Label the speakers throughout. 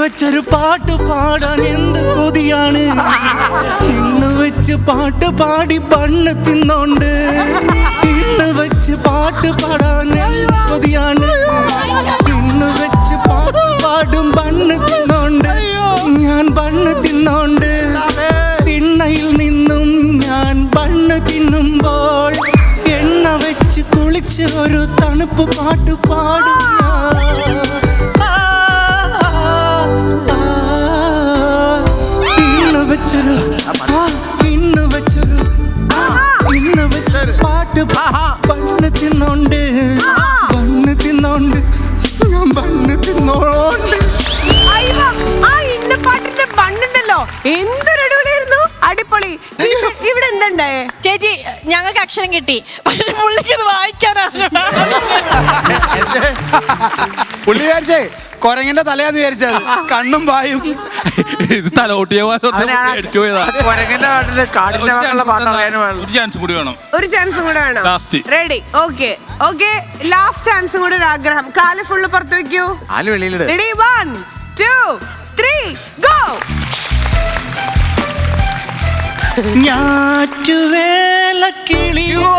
Speaker 1: വെച്ചൊരു പാട്ട് പാടാൻ എന്ത് കൊതിയാണ്? ഇന്ന് വെച്ച് പാട്ട് പാടി ബണ്ണ് തിന്നോണ്ട്. ഇന്ന് വെച്ച് പാട്ട് പാടാൻ കൊതിയാണ്? ഇന്ന് വെച്ച് പാട്ട് പാടും ബണ്ണ് തിന്നോണ്ട്. ഞാൻ ബണ്ണ് തിന്നോണ്ട്. തിണ്ണയിൽ നിന്നും ഞാൻ ബണ്ണ് തിന്നുമ്പോൾ എണ്ണ വെച്ച് കുളിച്ച് ഒരു തണുപ്പ് പാട്ട് പാടും പാട്ട് ബണ്ണ് തിന്നോണ്ട്. ബണ്ണ് തിന്നോണ്ട്. ഞാൻ ബണ്ണ് തിന്നോണ്ട്
Speaker 2: അയ്യോ, ആ ഇന്ന പാട്ടിന്റെ ബണ്ണുണ്ടല്ലോ എന്തൊരു അടിപൊളിയായിരുന്നു. അടിപൊളി. ഇവിടെ എന്തുണ്ടായേ?
Speaker 3: ചേച്ചി ഞങ്ങൾക്ക് അക്ഷരം കിട്ടി. പക്ഷെ പുള്ളിക്ക് വായിക്കാനാ.
Speaker 1: പുള്ളി വിചാരിച്ചേ കൊരങ്ങന്റെ തലയാന്ന് വിചാരിച്ചത്. കണ്ണും വായും.
Speaker 4: ഇത് തലോട്ടിയ അടിച്ചു പോയതാ.
Speaker 5: കൊരങ്ങന്റെ പാട്ടിൽ കാടിന്റെ പാട്ടുള്ള പാട്ട് അറിയാനും വേണം
Speaker 4: ഒരു ചാൻസ് കൂടി വേണം.
Speaker 2: ഒരു ചാൻസും കൂടെ വേണം.
Speaker 4: Last.
Speaker 2: Ready okay okay last ചാൻസും കൂടെ ഒരു ആഗ്രഹം. കാൽ ഫുള്ള് പുറത്ത് വെക്കൂ.
Speaker 5: ആൽ വെളിയിലിട്.
Speaker 2: Ready one two three go
Speaker 1: ഞാറ്റുവേല കിളിയോ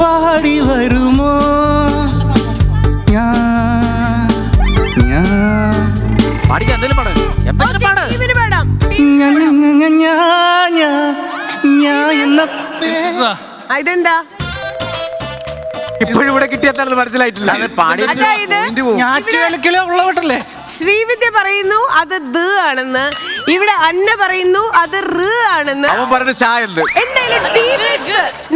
Speaker 1: പാടി വരുമോ? ഞാൻ ഞാൻ.
Speaker 5: എന്തെങ്കിലും പാട്. എന്തെങ്കിലും പാട്.
Speaker 2: ഇതെന്താ?
Speaker 5: ഇപ്പോഴും ഇവിടെ കിട്ടിയെത്താണെന്ന് മനസ്സിലായിട്ടില്ല.
Speaker 1: ഉള്ളവട്ടല്ലേ
Speaker 2: ശ്രീവിദ്യ പറയുന്നു അത് ദ് ആണെന്ന്. ഇവിടെ അന്ന പറയുന്നു അത് റ് ആണെന്ന്.
Speaker 5: അവൻ പറഞ്ഞ ചായ എന്ത്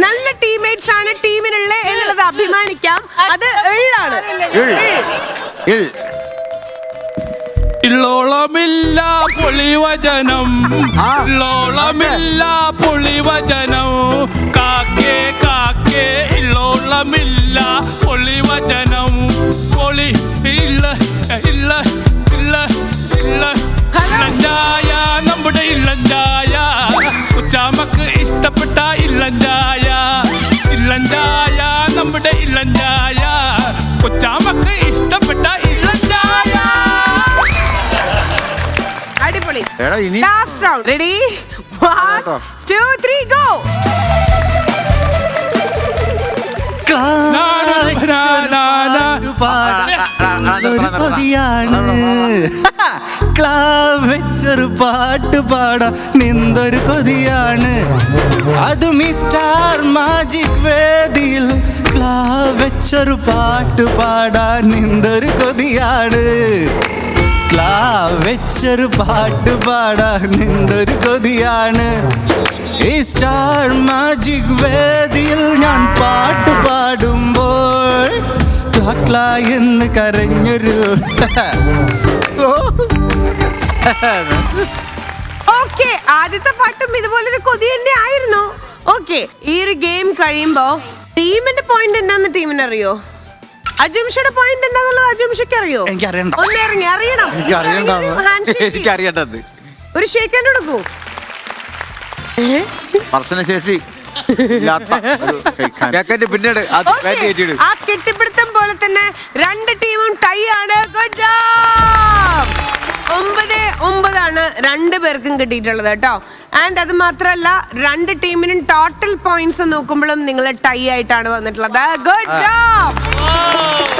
Speaker 2: നല്ല ടീംമേറ്റ്സ് ആണ് ടീമിനുള്ള എന്നുള്ളത് അഭിമാനിക്കാം. അത് എള്ളാണ്.
Speaker 4: ഇള്ളോളമില്ല പൊളിവചനം. ഇള്ളോളമില്ല പൊളിവചനം. കാക്കേ കാക്കേ ഇള്ളോളമില്ല പൊളിവചനം. പൊളി ഇല്ല ഇല്ല ഇല്ല ഇല്ല. ഇല്ലഞ്ചായ നമ്മുടെ ഇല്ലഞ്ചായ. ഉച്ചാമക്ക് ഇഷ്ടപ്പെട്ട ഇല്ലഞ്ചായ ഇല്ലഞ്ചായ നമ്മുടെ ഇല്ലഞ്ചായ കൊച്ചാമക്ക് ഇഷ്ടപ്പെട്ട ഇല്ലഞ്ചായ
Speaker 2: അടിപൊളി.
Speaker 5: എടാ ഇനി
Speaker 2: last round ready one two three go
Speaker 1: കൊതിയാണ് ക്ലാവ് വെച്ചൊരു പാട്ട് പാടാ. നിന്തൊരു കൊതിയാണ്. അതും ഈ സ്റ്റാർ മാജിക് വേദിയിൽ ക്ലാവ് വെച്ചൊരു പാട്ട് പാടാൻ നിന്തൊരു കൊതിയാണ്. ക്ലാവ് വെച്ചൊരു പാട്ട് പാടാൻ നിന്തൊരു കൊതിയാണ്. ഈ സ്റ്റാർ മാജിക് വേദിയിൽ ഞാൻ പാട്ട് പാടുമ്പോൾ ക്ലാ ക്ലാ എന്ന് കരഞ്ഞൊരു.
Speaker 2: ഓക്കെ ആദ്യത്തെ പാട്ടും ഇതുപോലൊരു കൊതി തന്നെ ആയിരുന്നു ഓക്കെ ഈ ഒരു ഗെയിം കഴിയുമ്പോ ടീമിന്റെ പോയിന്റ് എന്താന്ന് ടീമിന് അറിയോ അജുംഷയുടെ പോയിന്റ് എന്താന്നുള്ളത് അജുംഷയ്ക്ക് അറിയോ
Speaker 1: എനിക്കറിയണ്ട.
Speaker 2: ഒന്ന് ഇറങ്ങി അറിയണം
Speaker 1: എനിക്ക് അറിയണ്ടാന്ന്.
Speaker 2: ഒരു ഷേക്ക് ഹാൻഡ് കൊടുക്കൂ
Speaker 5: സ്പർശനശേഷി ഇല്ലാത്ത ഒരു shake hand. പിന്നീട് അത്
Speaker 2: Okay. ആ job. ഒമ്പത് ഒമ്പതാണ് രണ്ട് പേർക്കും കിട്ടിയിട്ടുള്ളത് കേട്ടോ. ആൻഡ് അത് മാത്രമല്ല രണ്ട് ടീമിനും ടോട്ടൽ പോയിന്റ്സ് നോക്കുമ്പോഴും നിങ്ങൾ ടൈ ആയിട്ടാണ് വന്നിട്ടുള്ളത്. Good job